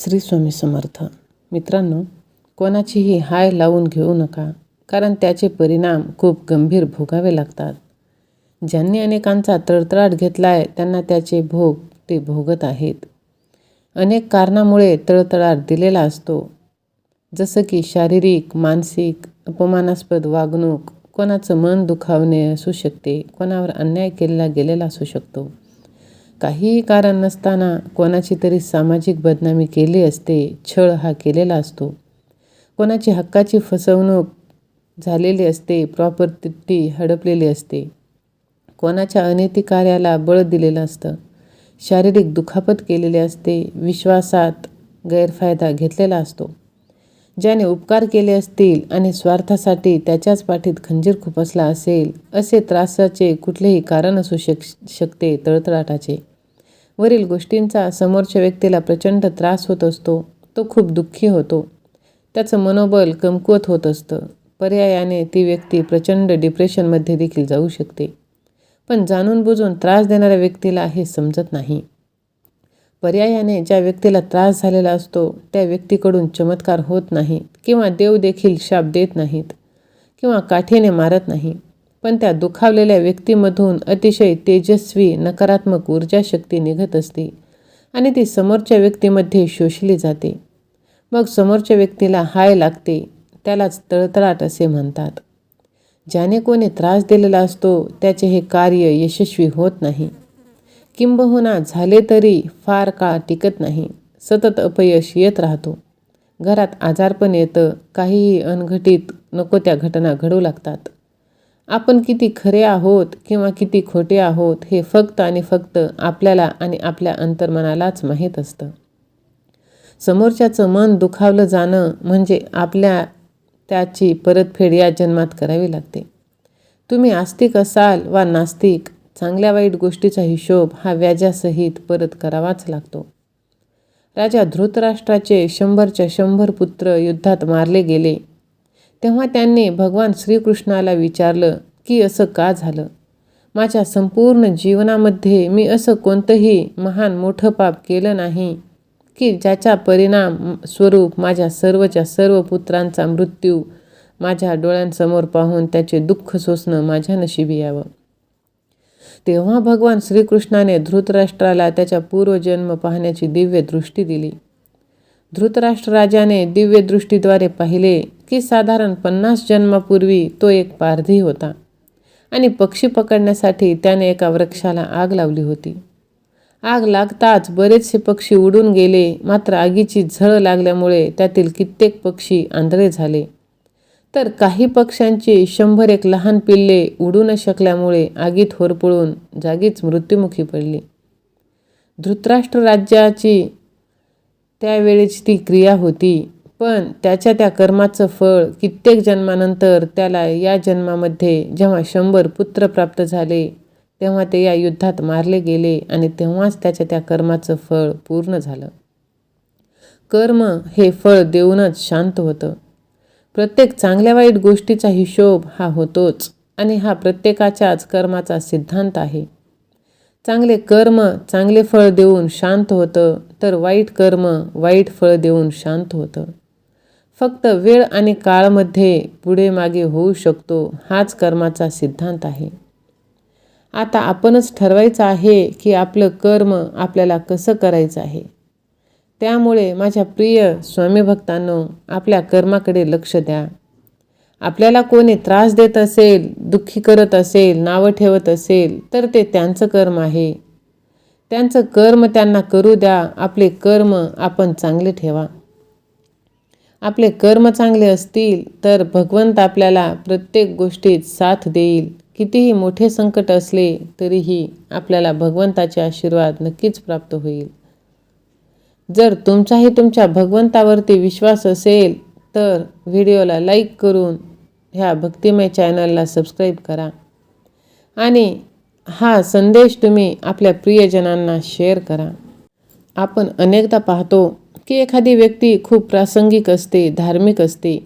श्री स्वामी समर्थ. मित्रांनो कोणाचीही हाय लावून घेऊ नका कारण त्याचे परिणाम खूप गंभीर भोगावे लागतात. ज्यांनी अनेकांचा तळतळाट घेतला आहे त्यांना त्याचे भोग ते भोगत आहेत. अनेक कारणामुळे तळतळाट दिलेला असतो. जसं की शारीरिक मानसिक अपमानास्पद वागणूक कोणाचं मन दुखावणे असू शकते कोणावर अन्याय केला गेलेला असू शकतो. काहीही कारण नसताना कोणाची तरी सामाजिक बदनामी केली असते छळ हा केलेला असतो. कोणाची हक्काची फसवणूक झालेली असते प्रॉपर्टी हडपलेली असते. कोणाच्या अनैतिक कार्याला बळ दिलेलं असतं. शारीरिक दुखापत केलेली असते विश्वासात गैरफायदा घेतलेला असतो. ज्याने उपकार केले असतील आणि स्वार्थासाठी त्याच्याच पाठीत खंजीर खुपसला असेल असे त्रासाचे कुठलेही कारण असू शक शकते तळतळाटाचे. वरील गोष्टींचा समोरच्या व्यक्तीला प्रचंड त्रास होत असतो तो खूप दुःखी होतो. त्याचं मनोबल कमकुवत होत असतं. पर्यायाने ती व्यक्ती प्रचंड डिप्रेशनमध्ये देखील जाऊ शकते. पण जाणून बुजून त्रास देणाऱ्या व्यक्तीला हे समजत नाही. पर्यायाने ज्या व्यक्तीला त्रास झालेला असतो त्या व्यक्तीकडून चमत्कार होत नाहीत किंवा देव देखील शाप देत नाहीत किंवा काठीने मारत नाही पण त्या दुखावलेल्या व्यक्तीमधून अतिशय तेजस्वी नकारात्मक ऊर्जा शक्ती निघत असते आणि ती समोरच्या व्यक्तीमध्ये शोषली जाते. मग समोरच्या व्यक्तीला हाय लागते त्यालाच तळतळाट असे म्हणतात. ज्याने कोणी त्रास दिलेला असतो त्याचे हे कार्य यशस्वी होत नाही. किंबहुना झाले तरी फार काळ टिकत नाही सतत अपयश येत राहतो. घरात आजारपण येतं काहीही अनघटित नको त्या घटना घडू लागतात. आपण किती खरे आहोत किंवा किती खोटे आहोत हे फक्त आणि फक्त आपल्याला आणि आपल्या अंतर्मनालाच माहीत असतं. समोरच्याचं मन दुखावलं जाणं म्हणजे आपल्या त्याची परतफेड या जन्मात करावी लागते. तुम्ही आस्तिक असाल वा नास्तिक चांगल्या वाईट गोष्टीचा हिशोब हा व्याजासहित परत करावाच लागतो. राजा धृतराष्ट्राचे शंभरच्या शंभर पुत्र युद्धात मारले गेले. तेव्हा त्यांनी भगवान श्रीकृष्णाला विचारलं की असं का झालं? माझ्या संपूर्ण जीवनामध्ये मी असं कोणतंही महान मोठं पाप केलं नाही की ज्याचा परिणाम स्वरूप माझ्या सर्वच्या सर्व पुत्रांचा मृत्यू माझ्या डोळ्यांसमोर पाहून त्याचे दुःख सोसणं माझ्या नशिबी यावं. तेव्हा भगवान श्रीकृष्णाने धृतराष्ट्राला त्याच्या पूर्वजन्म पाहण्याची दिव्य दृष्टी दिली. धृतराष्ट्र राजाने दिव्यदृष्टीद्वारे पाहिले की साधारण पन्नास जन्मापूर्वी तो एक पारधी होता. आणि पक्षी पकडण्यासाठी त्याने एका वृक्षाला आग लावली होती. आग लागताच बरेचसे पक्षी उडून गेले मात्र आगीची झळ लागल्यामुळे त्यातील कित्येक पक्षी आंधळे झाले. तर काही पक्ष्यांची शंभर एक लहान पिल्ले उडू न शकल्यामुळे आगीत होरपळून जागीच मृत्युमुखी पडली. धृतराष्ट्र राज्याची त्यावेळेची ती क्रिया होती. पण त्याच्या त्या कर्माचं फळ कित्येक जन्मानंतर त्याला या जन्मामध्ये जेव्हा शंभर पुत्र प्राप्त झाले तेव्हा ते या युद्धात मारले गेले आणि तेव्हाच त्याच्या त्या कर्माचं फळ पूर्ण झालं. कर्म हे फळ देऊनच शांत होतं. प्रत्येक चांगल्या वाईट गोष्टीचा हिशोब हा होतोच आणि हा प्रत्येकाच्याच कर्माचा सिद्धांत आहे. चांगले कर्म चांगले फळ देऊन शांत होतं तर वाईट कर्म वाईट फळ देऊन शांत होतं. फक्त वेळ आणि काळमध्ये पुढे मागे होऊ शकतो हाच कर्माचा सिद्धांत आहे. आता आपणच ठरवायचं आहे की आपलं कर्म आपल्याला कसं करायचं आहे. त्यामुळे माझ्या प्रिय स्वामी भक्तांनो आपल्या कर्माकडे लक्ष द्या. आपल्याला कोणी त्रास देत असेल दुःखी करत असेल नावं ठेवत असेल तर ते त्यांचं कर्म आहे. त्यांचं कर्म त्यांना करू द्या आपले कर्म आपण चांगले ठेवा. आपले कर्म चांगले असतील तर भगवंत आपल्याला प्रत्येक गोष्टीत साथ देईल. कितीही मोठे संकट असले तरीही आपल्याला भगवंताचे आशीर्वाद नक्कीच प्राप्त होईल. जर तुमचाही तुमच्या भगवंतावरती विश्वास असेल तर व्हिडिओला लाईक करून ह्या भक्तिमय चॅनलला सबस्क्राईब करा. आणि हा संदेश तुम्ही आपल्या प्रियजनांना शेअर करा. आपण अनेकदा पाहतो की एखादी व्यक्ती खूप प्रासंगिक असते धार्मिक असते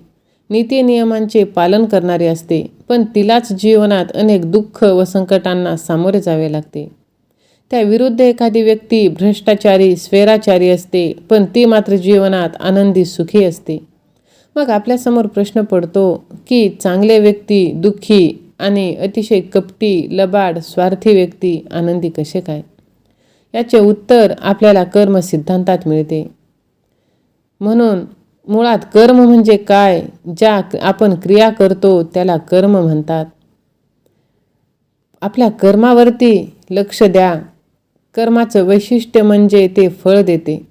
नीतिनियमांचे पालन करणारी असते पण तिलाच जीवनात अनेक दुःख व संकटांना सामोरे जावे लागते. त्याविरुद्ध एखादी व्यक्ती भ्रष्टाचारी स्वेराचारी असते पण ती मात्र जीवनात आनंदी सुखी असते. मग आपल्यासमोर प्रश्न पडतो की चांगले व्यक्ती दुःखी आणि अतिशय कपटी लबाड स्वार्थी व्यक्ती आनंदी कसे काय? याचे उत्तर आपल्याला कर्म सिद्धांतात मिळते. म्हणून मुळात कर्म म्हणजे काय? ज्या आपण क्रिया करतो त्याला कर्म म्हणतात. आपल्या कर्मावरती लक्ष द्या. कर्माचं वैशिष्ट्य म्हणजे ते फळ देते.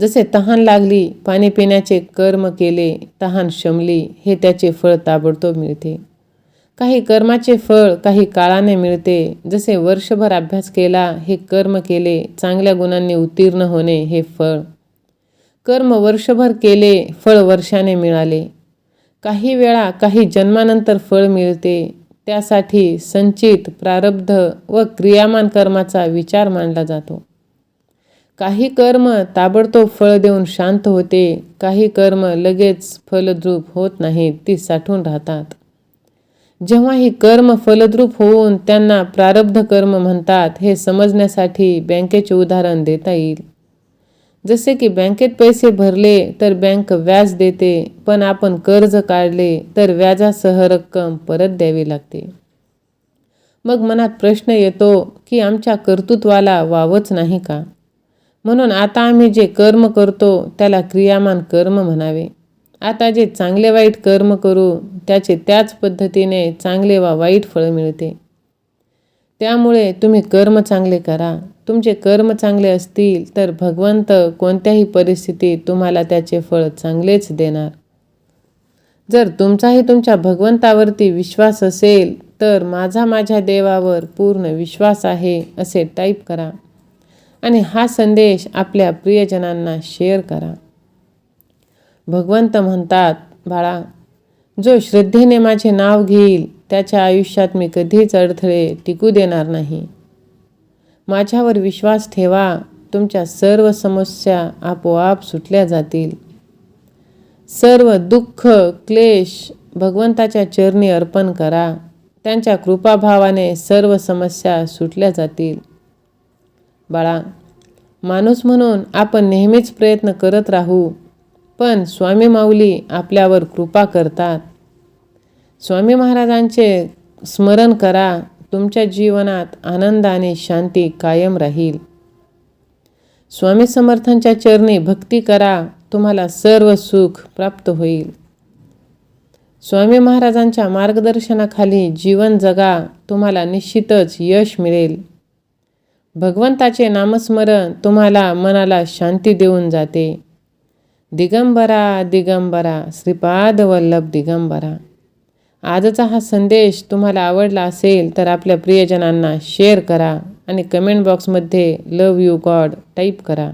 जसे तहान लागली पाणी पिण्याचे कर्म केले तहान शमली हे त्याचे फळ ताबडतोब मिळते. काही कर्माचे फळ काही काळाने मिळते. जसे वर्षभर अभ्यास केला हे कर्म केले चांगल्या गुणांनी उत्तीर्ण होणे हे फळ. कर्म वर्षभर केले फळ वर्षाने मिळाले. काही वेळा काही जन्मानंतर फळ मिळते त्यासाठी संचित प्रारब्ध व क्रियामान कर्माचा विचार मांडला जातो. काही कर्म ताबडतोब फळ देऊन शांत होते काही कर्म लगेच फलद्रूप होत नाहीत ती साठून राहतात. जेव्हा ही कर्म फलद्रूप होऊन त्यांना प्रारब्ध कर्म म्हणतात हे समजण्यासाठी बँकेचे उदाहरण देता येईल. जसे की बँकेत पैसे भरले तर बँक व्याज देते पण आपण कर्ज काढले तर व्याजासह रक्कम परत द्यावी लागते. मग मनात प्रश्न येतो की आमच्या कर्तृत्वाला वावच नाही का? म्हणून आता आम्ही जे कर्म करतो त्याला क्रियामान कर्म म्हणावे. आता जे चांगले वाईट कर्म करू त्याचे त्याच पद्धतीने चांगले वा वाईट फळ मिळते. त्यामुळे तुम्ही कर्म चांगले करा तुमचे कर्म चांगले असतील तर भगवंत कोणत्याही परिस्थितीत तुम्हाला त्याचे फळ चांगलेच देणार. जर तुमचाही तुमच्या भगवंतावरती विश्वास असेल तर माझा माझ्या देवावर पूर्ण विश्वास आहे असे टाईप करा. आणि हा संदेश आपल्या प्रियजनांना शेअर करा. भगवंत म्हणतात बाळा जो श्रद्धेने माझे नाव घेईल त्याच्या आयुष्यात मी कधीच अडथळे टिकू देणार नाही. माझ्यावर विश्वास ठेवा. तुमच्या सर्व समस्या आपोआप सुटल्या जातील. सर्व दुःख क्लेश भगवंताच्या चरणी अर्पण करा. त्यांच्या कृपाभावाने सर्व समस्या सुटल्या जातील. बाळा माणूस म्हणून आपण नेहमीच प्रयत्न करत राहू पण स्वामी माऊली आपल्यावर कृपा करतात. स्वामी महाराजांचे स्मरण करा. तुमच्या जीवनात आनंद आणि शांती कायम राहील. स्वामी समर्थांच्या चरणी भक्ती करा तुम्हाला सर्व सुख प्राप्त होईल. स्वामी महाराजांच्या मार्गदर्शनाखाली जीवन जगा तुम्हाला निश्चितच यश मिळेल. भगवंताचे नामस्मरण तुम्हाला मनाला शांती देऊन जाते. दिगंबरा दिगंबरा श्रीपाद वल्लभ दिगंबरा. आजचा हा संदेश तुम्हाला आवडला असेल तर आपल्या प्रियजनांना शेअर करा आणि कमेंट बॉक्समध्ये लव यू गॉड टाईप करा.